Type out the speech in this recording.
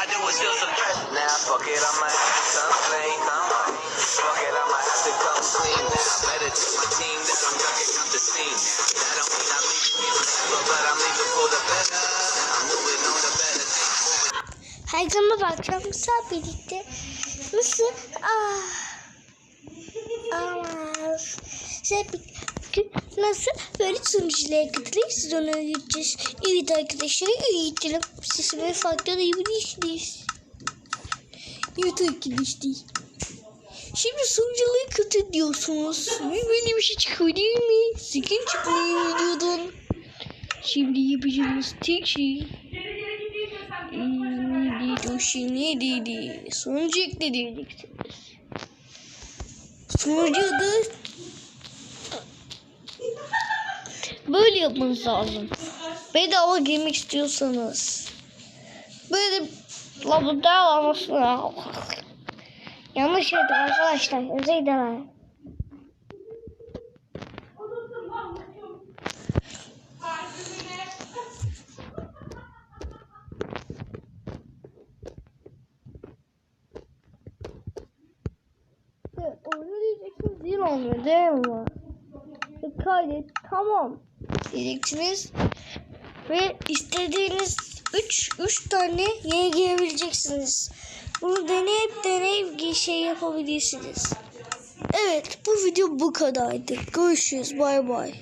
I do is feel some threat. Now fuck it, I might have to come clean. Fuck it, I might have to come clean now. Better tell my team that I'm ducking out the scene now. That don't mean I'm leaving you forever, but I'm leaving for the better. I'm moving on to better things. Herkese merhaba arkadaşlar birlikte nasıl ah ama size bir- nasıl böyle sunuculara katılır siz onu öğreteceğiz. Evet arkadaşlar öğretelim. Sesimi farklı duyabilirsiniz. Evet arkadaşlar. Şimdi sunuculara katıl diyorsunuz. Böyle bir şey değil mi? Sakın çıkmayın videodan. Şimdi yapacağımız tek şey Neydi o şey neydi? Sonucu ekleyeceksiniz. Sonucu da böyle yapmanız lazım. Bedava girmek istiyorsanız. Böyle labda olmasına. Yanlış yaptım arkadaşlar. Özür dilerim. Evet, orada diyeceksiniz zil olmuyor değil mi? Kaydet tamam diyeceksiniz. Ve istediğiniz 3 3 tane yere girebileceksiniz. Bunu deneyip deneyip şey yapabilirsiniz. Evet bu video bu kadardı. Görüşürüz bay bay.